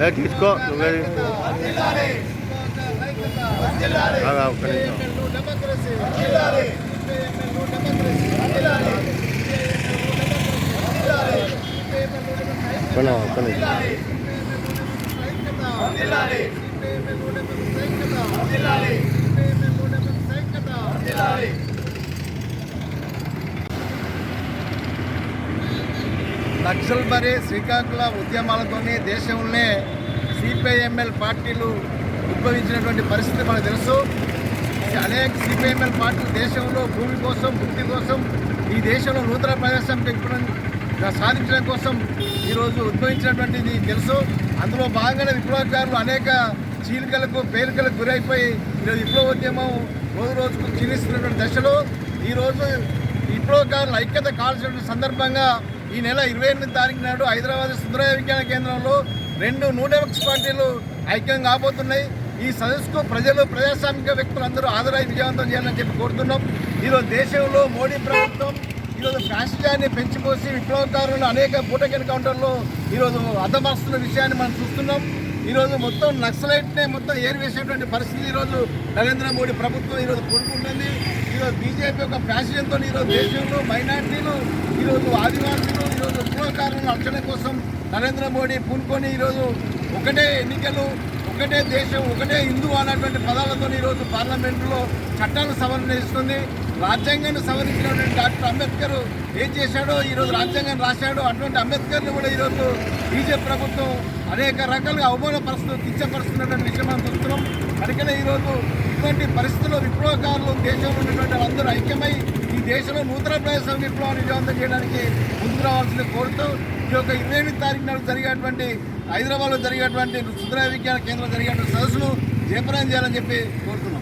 ఏ తీసుకో నువ్వే ఒక్క నిమిషం. డెమోక్రసీ ఒక్క నిమిషం, ఒక్క నిమిషం. నక్సల్బరీ శ్రీకాకుళ ఉద్యమాలతోనే దేశంలోనే సిపిఐఎంఎల్ పార్టీలు ఉద్భవించినటువంటి పరిస్థితి మనకు తెలుసు. అనేక సిపిఐఎంఎల్ పార్టీలు దేశంలో భూమి కోసం భక్తి కోసం ఈ దేశంలో నూతన ప్రదేశం పెంచడం సాధించడం కోసం ఈరోజు ఉద్భవించినటువంటిది తెలుసు. అందులో భాగంగానే విప్లవకారులు అనేక చీలికలకు పేలికలకు గురైపోయి ఈరోజు విప్లవోద్యమం రోజు రోజుకు క్షీణిస్తున్నటువంటి దశలో ఈరోజు విప్లవకారులు ఐక్యత కావాల్సినటువంటి సందర్భంగా ఈ నెల ఇరవై ఎనిమిది తారీఖు నాడు హైదరాబాద్ సుందరయ విజ్ఞాన కేంద్రంలో రెండు నూనెవక్స్ పార్టీలు ఐక్యం కాబోతున్నాయి. ఈ సదస్సుకు ప్రజలు ప్రజాస్వామిక వ్యక్తులు అందరూ హాజరై విజయవంతం చేయాలని చెప్పి కోరుతున్నాం. ఈరోజు దేశంలో మోడీ ప్రభుత్వం ఈరోజు ఫ్యాసిజాన్ని పెంచిపోసి విప్లవకారులు అనేక పూటకి ఎన్కౌంటర్లో ఈరోజు అర్థమరుస్తున్న విషయాన్ని మనం చూస్తున్నాం. ఈరోజు మొత్తం నక్సలైట్నే మొత్తం ఏరివేసేటువంటి పరిస్థితి ఈరోజు నరేంద్ర మోడీ ప్రభుత్వం ఈరోజు కోరుకుంటుంది. ఈరోజు బీజేపీ యొక్క ఫ్యాషన్తో ఈరోజు దేశంలో మైనార్టీలు ఈరోజు ఆదివాసులు ఈరోజు విప్లవకారులను రక్షణ కోసం నరేంద్ర మోడీ పూనుకొని ఈరోజు ఒకటే ఎన్నికలు ఒకటే దేశం ఒకటే హిందూ అన్నటువంటి పదాలతో ఈరోజు పార్లమెంటులో చట్టాలను సవరణ చేస్తుంది. రాజ్యాంగాన్ని సవరించినటువంటి డాక్టర్ అంబేద్కర్ ఏం చేశాడో ఈరోజు రాజ్యాంగాన్ని రాశాడో అటువంటి అంబేద్కర్ని కూడా ఈరోజు బీజేపీ ప్రభుత్వం అనేక రకాలుగా అవమానపరుస్తూ కించపరుస్తున్నటువంటి విషయం మనం చూస్తున్నాం. అందుకనే ఈరోజు ఇటువంటి పరిస్థితుల్లో విప్లవకారులు దేశంలో ఉన్నటువంటి వాళ్ళందరూ ఐక్యమై ఈ దేశంలో నూతన ప్రదేశం విప్లవాన్ని విజయవంతం చేయడానికి ముందుకు రావాల్సింది కోరుతూ ఈ యొక్క ఇరవై ఎనిమిది తారీఖు నాడు జరిగేటువంటి హైదరాబాద్లో జరిగేటువంటి సుందర విజ్ఞాన కేంద్రంలో జరిగేటువంటి సదస్సును జయప్రదం చేయాలని చెప్పి కోరుతున్నాను